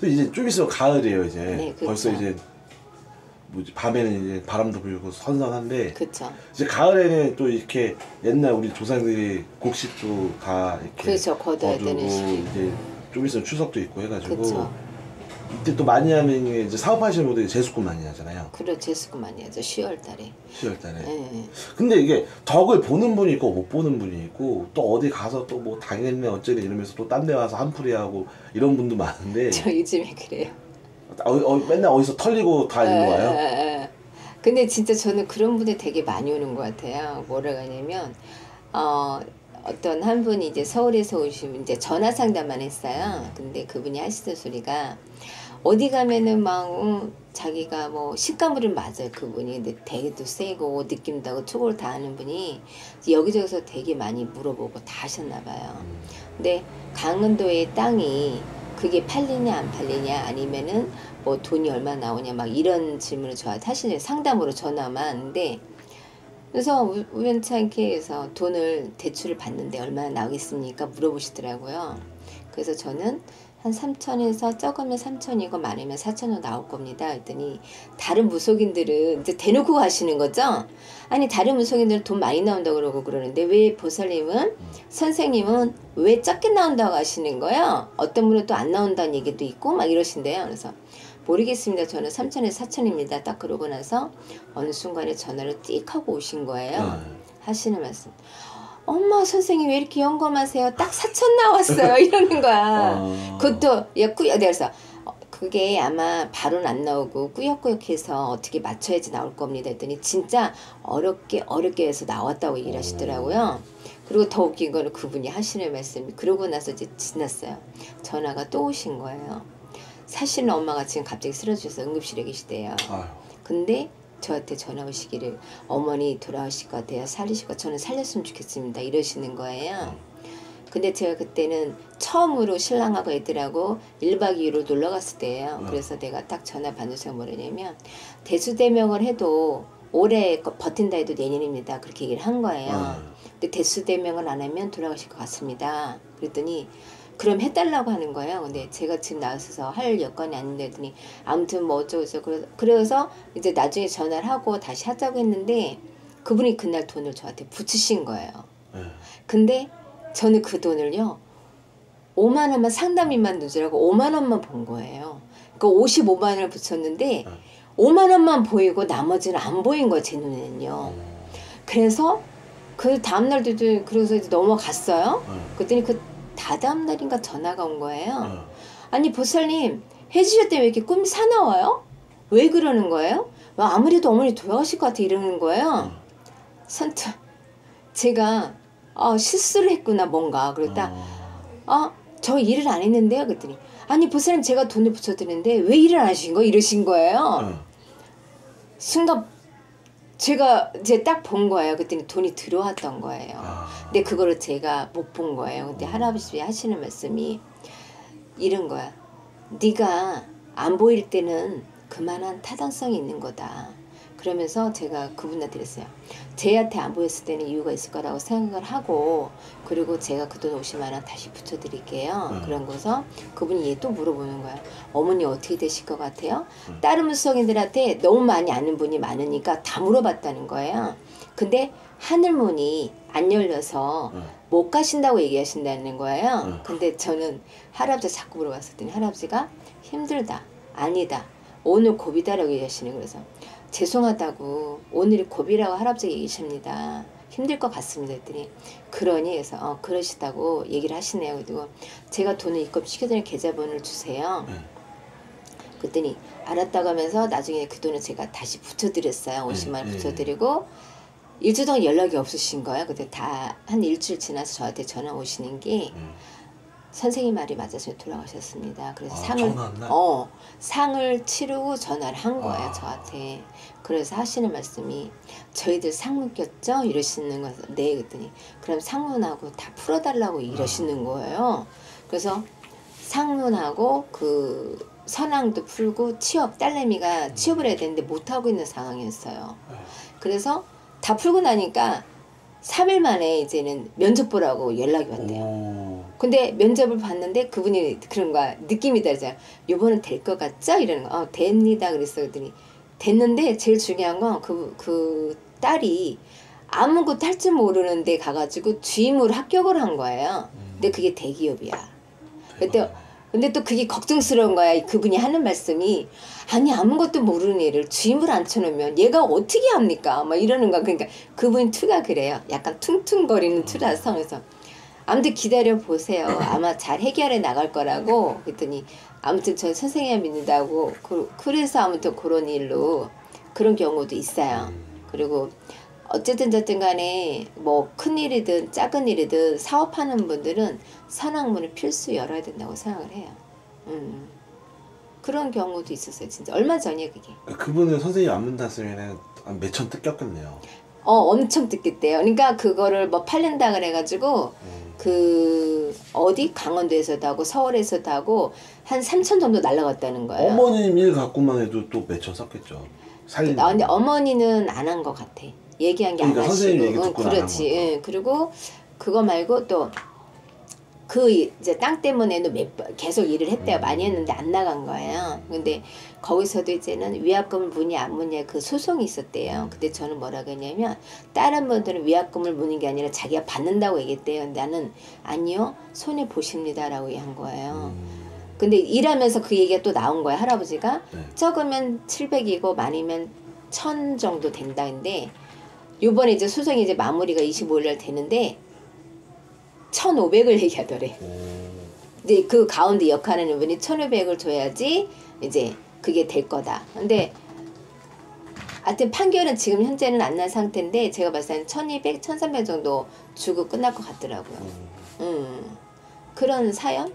또 이제 좀 있으면 가을이에요 이제. 네. 벌써 이제 뭐지 밤에는 이제 바람도 불고 선선한데 그렇죠. 이제 가을에는 또 이렇게 옛날 우리 조상들이 곡식도 다 이렇게 그렇죠. 거두고 되는 시기. 이제 좀 있으면 추석도 있고 해가지고 그렇죠. 이때 또 많이 하면 이제 사업하시는 분들이 제수금 많이 하잖아요. 그래 제수고 많이 하죠. 10월 달에. 10월 달에. 예. 근데 이게 덕을 보는 분이 있고 못 보는 분이 있고 또 어디 가서 또 뭐 당했네 어쩌네 이러면서 또 딴 데 와서 한풀이 하고 이런 분도 많은데 저 요즘에 그래요. 어, 어, 맨날 어디서 털리고 다 일로 와요. 예. 근데 진짜 저는 그런 분이 되게 많이 오는 것 같아요. 뭐라고 하냐면 어 어떤 한 분이 이제 서울에서 오신 이제 전화 상담만 했어요. 근데 그분이 하시던 소리가 어디 가면은 막 음, 자기가 뭐 식감물은 맞아요. 그분이 근데 되게도 세고 느낌도 하고 투고를 다 하는 분이 여기저기서 되게 많이 물어보고 다 하셨나 봐요. 근데 강원도의 땅이 그게 팔리냐 안 팔리냐 아니면은 뭐 돈이 얼마 나오냐 막 이런 질문을 저한테 하시는 상담으로 전화만 하는데 그래서 우- 우연찮게 해서 돈을 대출을 받는데 얼마나 나오겠습니까 물어보시더라고요. 그래서 저는 한 3천에서 적으면 3천이고 많으면 4천원 나올 겁니다. 했더니 다른 무속인들은 이제 대놓고 가시는 거죠. 아니 다른 무속인들은 돈 많이 나온다고 그러고 그러는데 왜 보살님은 선생님은 왜 적게 나온다고 하시는 거예요? 어떤 분은 또 안 나온다는 얘기도 있고 막 이러신대요. 그래서 모르겠습니다. 저는 3천에서 4천입니다. 딱 그러고 나서 어느 순간에 전화를 띡 하고 오신 거예요. 네. 하시는 말씀. 엄마 선생님 왜 이렇게 영검하세요? 딱 4천 나왔어요. 이러는 거야. 어. 그것도 야 꾸역 어, 그게 아마 바로는 안 나오고 꾸역꾸역해서 어떻게 맞춰야지 나올 겁니다 했더니 진짜 어렵게 어렵게 해서 나왔다고 얘기를 하시더라고요 그리고 더 웃긴 거는 그분이 하시는 말씀이 그러고 나서 이제 지났어요 전화가 또 오신 거예요 사실은 엄마가 지금 갑자기 쓰러져서 응급실에 계시대요 아유. 근데 저한테 전화 오시기를 어머니 돌아오실 것 같아요 살리실 것 저는 살렸으면 좋겠습니다 이러시는 거예요 근데 제가 그때는 처음으로 신랑하고 애들하고 1박 2일로 놀러 갔을 때예요. 음. 그래서 내가 딱 전화 순간 뭐냐면 대수대명을 해도 올해 거- 버틴다 해도 내년입니다. 그렇게 얘기를 한 거예요. 음. 근데 대수대명을 안 하면 돌아가실 것 같습니다. 그랬더니 그럼 해달라고 하는 거예요. 근데 제가 지금 나와서 할 여건이 아닌데 했더니 아무튼 뭐 어쩌고 저쩌고 그래서- 그래서 이제 나중에 전화를 하고 다시 하자고 했는데 그분이 그날 돈을 저한테 붙이신 거예요. 네. 근데 저는 그 돈을요 5만 원만 상담비만 누주라고 5만 원만 본 거예요. 그러니까 55만 원을 붙였는데 5만 원만 보이고 나머지는 안 보인 거예요 제 눈에는요. 그래서 그 다음 날도 좀 그래서 이제 넘어갔어요. 네. 그랬더니 그 다다음 날인가 전화가 온 거예요. 네. 아니 보살님 해주셨대 왜 이렇게 꿈이 사나워요? 왜 그러는 거예요? 와, 아무래도 어머니 돌아가실 것 같아 이러는 거예요. 선뜻 제가 아, 실수를 했구나 뭔가 그랬다. 어. 아, 저 일을 안 했는데요. 그랬더니 아니 보살님 제가 돈을 붙여드렸는데 왜 일을 안 하신 거 이러신 거예요. 네. 순간 제가 이제 딱 본 거예요. 그랬더니 돈이 들어왔던 거예요. 아. 근데 그거를 제가 못 본 거예요. 근데 할아버지 하시는 말씀이 이런 거야. 네가 안 보일 때는 그만한 타당성이 있는 거다. 그러면서 제가 그분한테 그랬어요. 쟤한테 안 보였을 때는 이유가 있을 거라고 생각을 하고 그리고 제가 그 돈 50만 원 다시 붙여드릴게요. 음. 그런 거서 그분이 얘 또 물어보는 거야. 어머니 어떻게 되실 것 같아요? 음. 다른 무속인들한테 너무 많이 아는 분이 많으니까 다 물어봤다는 거예요. 근데 하늘문이 안 열려서 음. 못 가신다고 얘기하신다는 거예요. 음. 근데 저는 할아버지 자꾸 물어봤었더니 할아버지가 힘들다, 아니다, 오늘 고비다라고 얘기하시는 거예요. 죄송하다고 오늘이 고비라고 할아버지가 얘기하십니다. 힘들 것 같습니다. 했더니 그러니 그래서 어, 그러시다고 얘기를 하시네요. 그리고 제가 돈을 입금시켜드리는 계좌번호를 주세요. 네. 그랬더니 알았다고 하면서 나중에 그 돈을 제가 다시 붙여드렸어요. 50만 원 네, 네. 붙여드리고 일주일 동안 연락이 없으신 거예요. 근데 다 한 일주일 지나서 저한테 전화 오시는 게 네. 선생님 말이 맞아서 돌아가셨습니다. 그래서 아, 상을? 어 상을 치르고 전화를 한 거예요 아. 저한테. 그래서 하시는 말씀이 저희들 상 묶였죠 이러시는 거예요. 네 그랬더니 그럼 상문하고 다 풀어달라고 이러시는 거예요. 그래서 상문하고 그 선앙도 풀고 취업 딸내미가 취업을 해야 되는데 못 하고 있는 상황이었어요. 그래서 다 풀고 나니까 3일 만에 이제는 면접 보라고 연락이 왔대요. 오. 근데 면접을 봤는데 그분이 그런 거야. 느낌이 다르잖아 요번은 될 것 같죠? 이러는 거 어, 됩니다. 그랬어 그랬더니. 됐는데 제일 중요한 건 그 그 딸이 아무것도 할 줄 모르는데 가가지고 주임으로 합격을 한 거예요. 근데 그게 대기업이야. 그때 근데 또 그게 걱정스러운 거야. 그분이 하는 말씀이 아니 아무것도 모르는 애를 주임을 앉혀놓으면 얘가 어떻게 합니까? 막 이러는 거야. 그러니까 그분 투가 그래요. 약간 퉁퉁거리는 투라서 그래서 아무튼 기다려 보세요. 아마 잘 해결해 나갈 거라고 그랬더니 아무튼 전 선생님 믿는다고 그- 그래서 아무튼 그런 일로 그런 경우도 있어요. 그리고 어쨌든 저든 간에 뭐 큰 일이든 작은 일이든 사업하는 분들은 산학문을 필수 열어야 된다고 생각을 해요. 음. 그런 경우도 있었어요. 진짜 얼마 전이에요 그게. 그분은 선생님 안 만났으면 몇천 뜯겼겠네요. 어 엄청 듣겠대요. 그러니까 그거를 뭐 팔린다 그래가지고 음. 그 어디 강원도에서도 하고 서울에서도 하고 한 3천 정도 날라갔다는 거예요. 어머님 일 갖고만 해도 또 몇천 썼겠죠. 살린. 아, 근데 어머니는 안 한 것 같아. 얘기한 게안 그러니까. 선생님 얘기 안한 그렇지. 예. 그리고 그거 말고 또 그 이제 땅 때문에도 몇 번 계속 일을 했대요. 음. 많이 했는데 안 나간 거예요. 근데 거기서도 이제는 위약금을 무냐 안 무냐 그 소송이 있었대요. 근데 저는 뭐라고 했냐면 다른 분들은 위약금을 무는 게 아니라 자기가 받는다고 얘기했대요. 나는 아니요 손해 보십니다라고 한 거예요. 음. 근데 일하면서 그 얘기가 또 나온 거야 할아버지가 네. 적으면 700이고 많으면 1000 정도 된다는데 요번에 이제 소송이 이제 마무리가 25일 날 되는데 1500을 얘기하더래. 오. 근데 그 가운데 역할하는 분이 1500을 줘야지 이제 그게 될 거다. 근데 하여튼 판결은 지금 현재는 안 난 상태인데 제가 봤을 때는 1200, 1300 정도 주고 끝날 것 같더라고요. 음. 음. 그런 사연?